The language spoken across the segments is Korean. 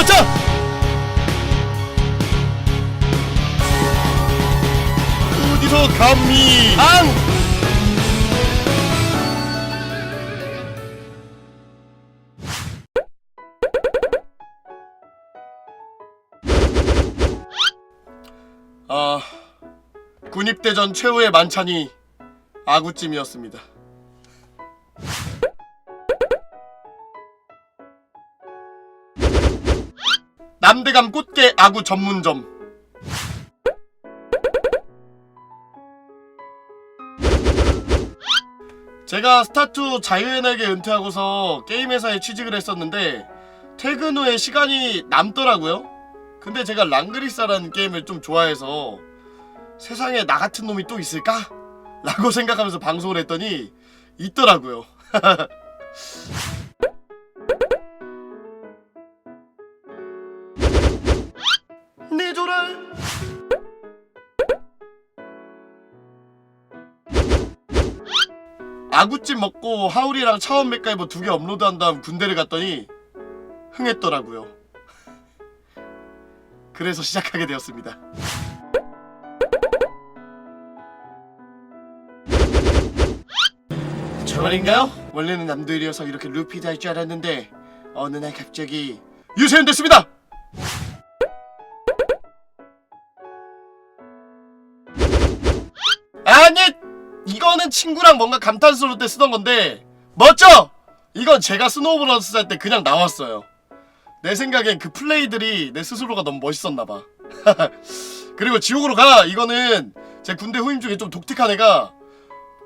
가자! 어디서 감히 앙! 아 군입대전 최후의 만찬이 아구찜이었습니다. 남대감 꽃게 아구 전문점. 제가 스타투 자유연하게 은퇴하고서 게임 회사에 취직을 했었는데 퇴근 후에 시간이 남더라고요. 근데 제가 랑그리사라는 게임을 좀 좋아해서 세상에 나 같은 놈이 또 있을까? 라고 생각하면서 방송을 했더니 있더라고요. 아구찜 먹고 하울이랑 차원 맥가이버 두 개 업로드한 다음 군대를 갔더니 흥했더라고요. 그래서 시작하게 되었습니다. 저말인가요? 원래는 남들이어서 이렇게 루피드 할 줄 알았는데 어느 날 갑자기 유세윤 됐습니다. 아니 이거는 친구랑 뭔가 감탄스러울 때 쓰던 건데 멋져! 이건 제가 스노우브러스 할 때 그냥 나왔어요. 내 생각엔 그 플레이들이 내 스스로가 너무 멋있었나 봐. 그리고 지옥으로 가 이거는 제 군대 후임 중에 좀 독특한 애가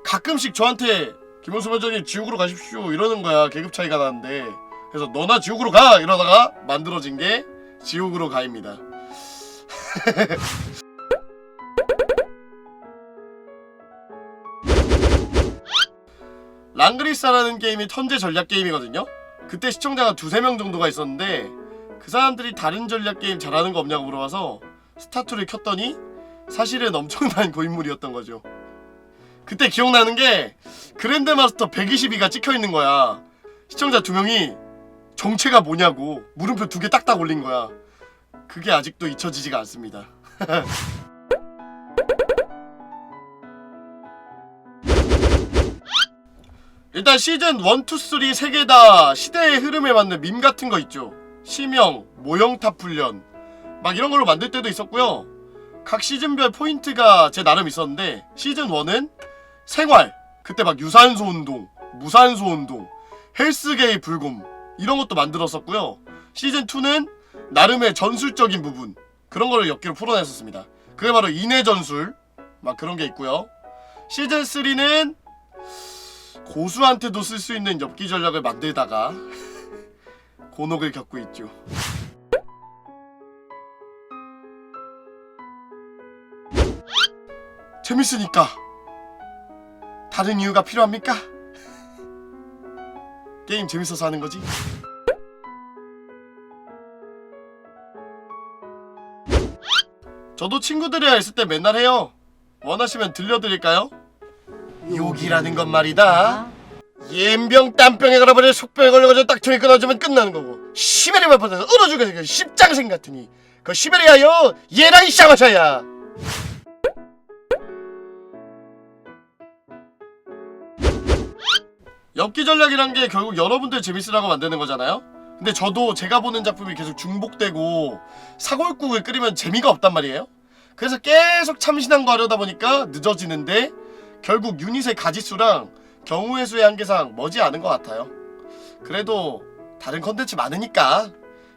가끔씩 저한테 김원수 반장님 지옥으로 가십시오 이러는 거야 계급 차이가 나는데 그래서 너나 지옥으로 가 이러다가 만들어진 게 지옥으로 가입니다. 랑그리사라는 게임이 천재 전략 게임이거든요. 그때 시청자가 두세 명 정도가 있었는데 그 사람들이 다른 전략 게임 잘하는 거 없냐고 물어봐서 스타투를 켰더니 사실은 엄청난 고인물이었던 거죠. 그때 기억나는 게 그랜드마스터 122가 찍혀 있는 거야. 시청자 두 명이 정체가 뭐냐고 물음표 두 개 딱딱 올린 거야. 그게 아직도 잊혀지지가 않습니다. 일단 시즌 1, 2, 3세개다 시대의 흐름에 맞는 밈 같은 거 있죠. 시명, 모형탑 훈련 막 이런 걸로 만들 때도 있었고요. 각 시즌별 포인트가 제 나름 있었는데 시즌 1은 생활 그때 막 유산소 운동, 무산소 운동, 헬스게이 불금 이런 것도 만들었었고요. 시즌 2는 나름의 전술적인 부분 그런 거를 몇 개로 풀어냈었습니다. 그게 바로 인해 전술 막 그런 게 있고요. 시즌 3는 고수한테도 쓸 수 있는 엽기 전략을 만들다가 곤혹을 겪고 있죠. 재밌으니까 다른 이유가 필요합니까? 게임 재밌어서 하는 거지. 저도 친구들이랑 있을 때 맨날 해요. 원하시면 들려드릴까요? 욕이라는 건 말이다. 옌병 땀병에 걸어버려 속병에 걸려가지고 딱 ton이 끊어주면 끝나는 거고. 시베리만 받아서 얼어 죽겠어 십장생 같으니. 그 시베리아요 얘랑 이 샤마샤야. 엽기 전략이란 게 결국 여러분들 재밌으라고 만드는 거잖아요? 근데 저도 제가 보는 작품이 계속 중복되고 사골국을 끓이면 재미가 없단 말이에요? 그래서 계속 참신한 거 하려다 보니까 늦어지는데 결국 유닛의 가지수랑 경우의 수의 한계상 머지 않은 것 같아요. 그래도 다른 컨텐츠 많으니까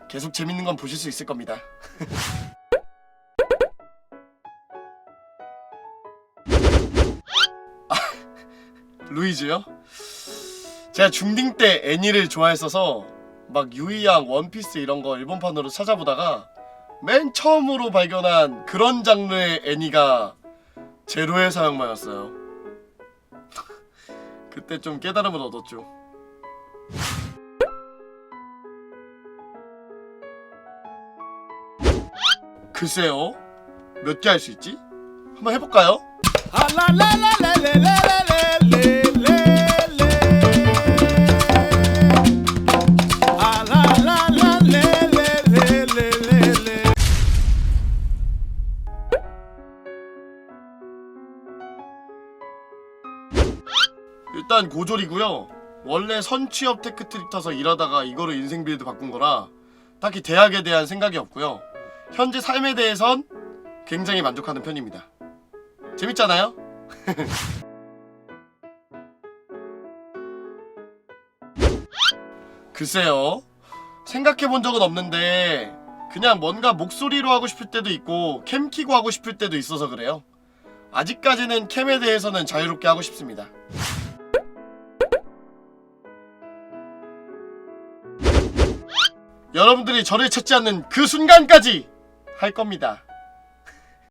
계속 재밌는 건 보실 수 있을 겁니다. 아, 루이즈요? 제가 중딩 때 애니를 좋아했어서 막 유이양, 원피스 이런 거 일본판으로 찾아보다가 맨 처음으로 발견한 그런 장르의 애니가 제로의 사형마였어요. 그때 좀 깨달음을 얻었죠. 글쎄요. 몇 개 할 수 있지? 한번 해볼까요? 일단 고졸이고요. 원래 선취업 테크트립 타서 일하다가 이거로 인생 빌드 바꾼 거라 딱히 대학에 대한 생각이 없고요. 현재 삶에 대해선 굉장히 만족하는 편입니다. 재밌잖아요? 글쎄요. 생각해 본 적은 없는데 그냥 뭔가 목소리로 하고 싶을 때도 있고 캠 키고 하고 싶을 때도 있어서 그래요. 아직까지는 캠에 대해서는 자유롭게 하고 싶습니다. 여러분들이 저를 찾지 않는 그 순간까지 할 겁니다.